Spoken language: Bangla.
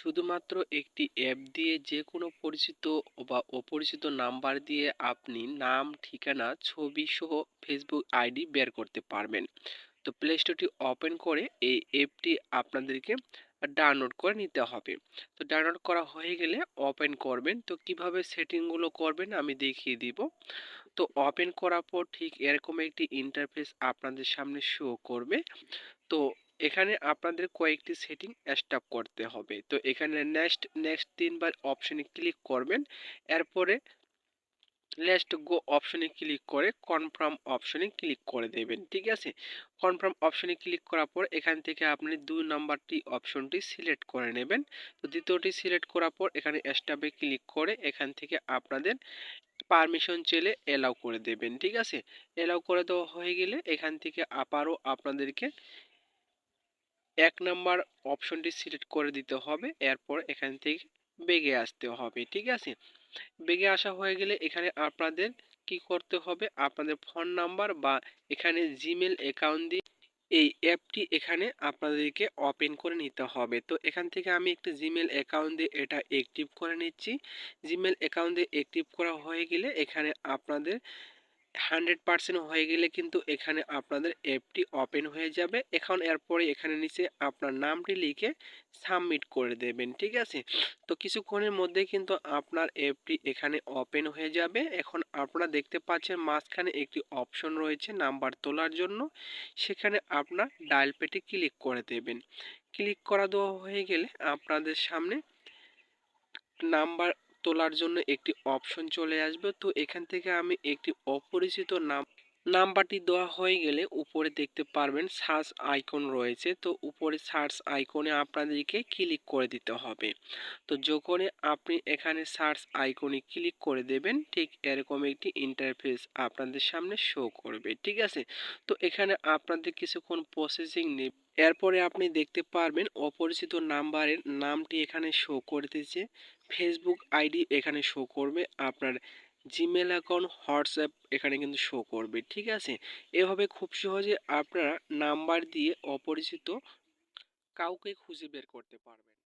শুধুমাত্র একটি অ্যাপ দিয়ে যে কোনো পরিচিত বা অপরিচিত নাম্বার দিয়ে আপনি নাম, ঠিকানা, ছবি সহ ফেসবুক আইডি বের করতে পারবেন। তো প্লে স্টোরটি ওপেন করে এই অ্যাপটি আপনাদেরকে ডাউনলোড করে নিতে হবে। তো ডাউনলোড করা হয়ে গেলে ওপেন করবেন। তো কীভাবে সেটিংগুলো করবেন আমি দেখিয়ে দিব। তো ওপেন করার পর ঠিক এরকম একটি ইন্টারফেস আপনাদের সামনে শো করবে। তো এখানে আপনাদের কয়েকটি সেটিং স্টপ করতে হবে। তো এখানে নেক্সট নেক্সট তিনবার অপশনে ক্লিক করবেন। এরপরে লেস্ট গো অপশনে ক্লিক করে কনফার্ম অপশনে ক্লিক করে দেবেন, ঠিক আছে? কনফার্ম অপশনে ক্লিক করার পর এখান থেকে আপনি দুই নাম্বারটি অপশনটি সিলেক্ট করে নেবেন। তো দ্বিতীয়টি সিলেক্ট করার পর এখানে স্টাবে ক্লিক করে এখান থেকে আপনাদের পারমিশন চেলে এলাও করে দেবেন, ঠিক আছে? এলাও করে দেওয়া হয়ে গেলে এখান থেকে আবারও আপনাদেরকে এক নাম্বার অপশনটি সিলেক্ট করে দিতে হবে। এরপর এখান থেকে বেগে আসতে হবে, ঠিক আছে? বেগে আসা হয়ে গেলে এখানে আপনাদের কি করতে হবে? আপনাদের ফোন নাম্বার বা এখানে জিমেল অ্যাকাউন্ট দিয়ে এই অ্যাপটি এখানে আপনাদেরকে ওপেন করে নিতে হবে। তো এখান থেকে আমি একটি জিমেল অ্যাকাউন্ট দিয়ে এটা অ্যাক্টিভ করে নিচ্ছি। জিমেল অ্যাকাউন্ট অ্যাক্টিভ করা হয়ে গেলে এখানে আপনাদের হান্ড্রেড পার্সেন্ট হয়ে গেলে কিন্তু এখানে আপনাদের অ্যাপটি ওপেন হয়ে যাবে। এখন এরপরে এখানে নিচে আপনার নামটি লিখে সাবমিট করে দেবেন, ঠিক আছে? তো কিছুক্ষণের মধ্যে কিন্তু আপনার অ্যাপটি এখানে ওপেন হয়ে যাবে। এখন আপনারা দেখতে পাচ্ছেন মাঝখানে একটি অপশন রয়েছে নাম্বার তোলার জন্য। সেখানে আপনার ডায়াল পেটে ক্লিক করে দেবেন। ক্লিক করা দেওয়া হয়ে গেলে আপনাদের সামনে নাম্বার তোলার জন্য একটি অপশন চলে আসবে। তো এখান থেকে আমি একটি অপরিচিত নাম নাম্বারটি দেওয়া হয়ে গেলে উপরে দেখতে পারবেন সার্চ আইকন রয়েছে। তো উপরে সার্চ আইকনে আপনাদেরকে ক্লিক করে দিতে হবে। তো যখনই আপনি এখানে সার্চ আইকনে ক্লিক করে দেবেন, ঠিক এরকম একটি ইন্টারফেস আপনাদের সামনে শো করবে, ঠিক আছে? তো এখানে আপনাদের কিছুক্ষণ প্রসেসিং নেবে। এরপরে আপনি দেখতে পারবেন অপরিচিত নাম্বারের নামটি এখানে শো করতেছে। ফেসবুক আইডি এখানে শো করবে। আপনার জিমেল অ্যাকাউন্ট হোয়াটসঅ্যাপ এখানে কিন্তু শো করবে, ঠিক আছে? এভাবে খুব সহজে আপনারা নাম্বার দিয়ে অপরিচিত কাউকে খুঁজে বের করতে পারবেন।